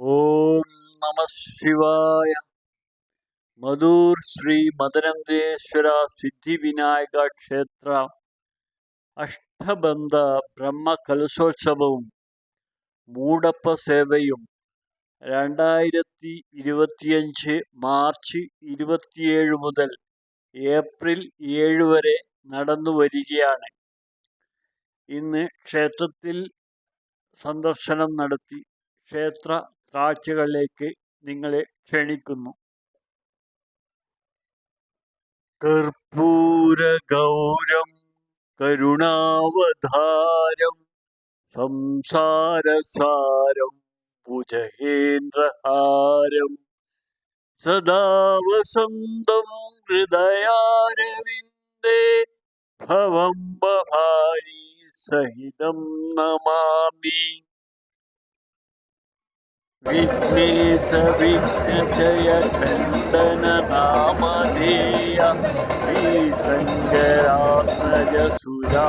ഓം നമ ശിവായ. മധൂർ ശ്രീ മദനന്ദേശ്വര സിദ്ധിവിനായക ക്ഷേത്ര. അഷ്ടബന്ധ ബ്രഹ്മകലശോത്സവവും മൂടപ്പ സേവയും. രണ്ടായിരത്തി ഇരുപത്തിയഞ്ച് മാർച്ച് ഇരുപത്തിയേഴ് മുതൽ ഏപ്രിൽ ഏഴ് വരെ നടന്നു വരികയാണ്. ഇന്ന് ക്ഷേത്രത്തിൽ സന്ദർശനം നടത്തി. ക്ഷേത്ര കാഴ്ചകളിലേക്ക് നിങ്ങളെ ക്ഷണിക്കുന്നു. കർപ്പൂര ഗൗരം കരുണാവധാരം സംസാരസാരം ഭുജഹേന്ദ്രഹാരം സദാ വസന്തം ഹൃദയാരവിന്ദേ ഭവം ബഹാരി സഹിതം നമാമി. विघ्नेशविन्दनकामधेय श्रीसञ्जरात्रय सुजा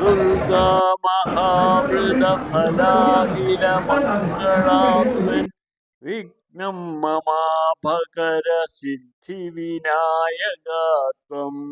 दुर्गामहामृदः नाखिलमङ्गला विघ्नं ममापकरसिद्धिविनायका त्वम्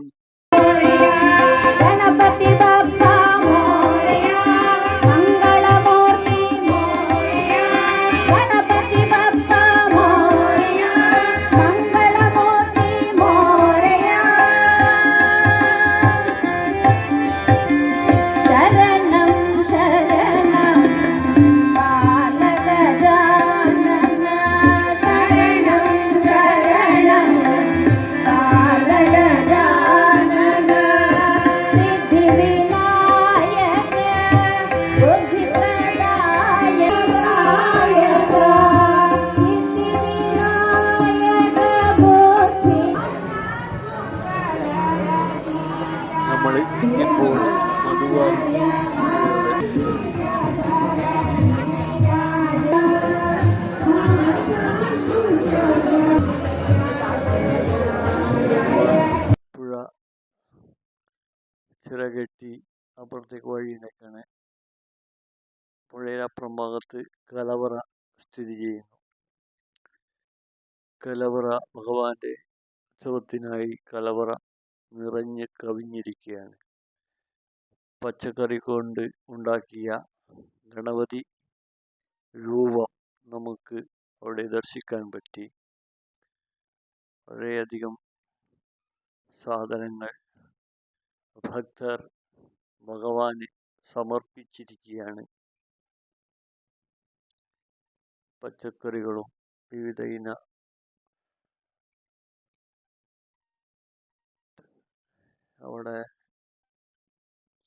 നമ്മൾ ഇപ്പോൾ മധുവാൻ പുഴ ചിറകെട്ടി അപ്പുറത്തേക്ക് വഴിയിലേക്കാണ് പുഴയുടെ അപ്പുറം ഭാഗത്ത് കലവറ സ്ഥിതി ചെയ്യുന്നു. കലവറ ഭഗവാന്റെ ഉത്സവത്തിനായി കലവറ നിറഞ്ഞ് കവിഞ്ഞിരിക്കുകയാണ് പച്ചക്കറി കൊണ്ട് ഉണ്ടാക്കിയ ഗണപതി രൂപം നമുക്ക് അവിടെ ദർശിക്കാൻ പറ്റി. വളരെയധികം സാധനങ്ങൾ ഭക്തർ ഭഗവാന് സമർപ്പിച്ചിരിക്കുകയാണ്. പച്ചക്കറികളും വിവിധ ഇന അവിടെ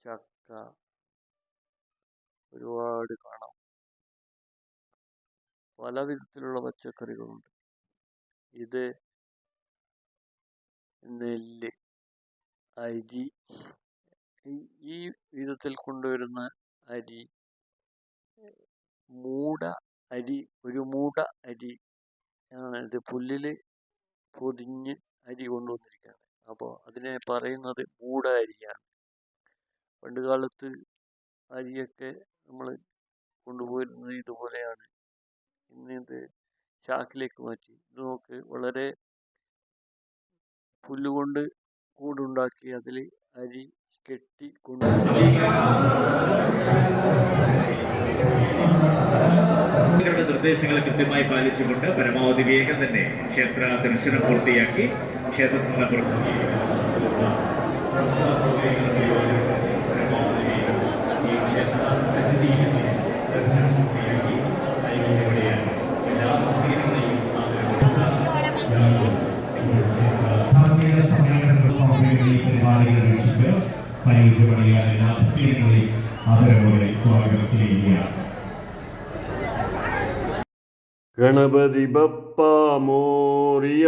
ചക്ക ഒരുപാട് കാണാം പല വിധത്തിലുള്ള പച്ചക്കറികളുണ്ട്. ഇത് നെല്ല് അരി ഈ- വിധത്തിൽ കൊണ്ടുവരുന്ന അരി മൂട അരി ഒരു മൂട അരി ആണ് ഇത് പുല്ലിൽ പൊതിഞ്ഞ് അരി കൊണ്ടുവന്നിരിക്കുകയാണ്. അപ്പോൾ അതിനെ പറയുന്നത് മൂടാരിയാണ് പണ്ട് കാലത്ത് അരിയൊക്കെ നമ്മൾ കൊണ്ടുപോയിരുന്നത് ഇതുപോലെയാണ്. ഇന്ന് ഇത് ചാക്കിലേക്ക് മാറ്റി. ഇത് നോക്ക് വളരെ പുല്ലുകൊണ്ട് കൂടുണ്ടാക്കി അതിൽ അരി കെട്ടി കൊണ്ട് ങ്ങളുടെ നിർദ്ദേശങ്ങൾ കൃത്യമായി പാലിച്ചുകൊണ്ട് പരമാവധി വേഗം തന്നെ ക്ഷേത്ര ദർശനം പൂർത്തിയാക്കി ക്ഷേത്രത്തിൽ നിന്ന് പുറ- ധാർമ്മിക പണിയ എല്ലാ ഭക്തരെയും ആദരവോടെ സ്വാഗതം ചെയ്യുകയാണ്. ഗണപതി ബപ്പ മോറിയ.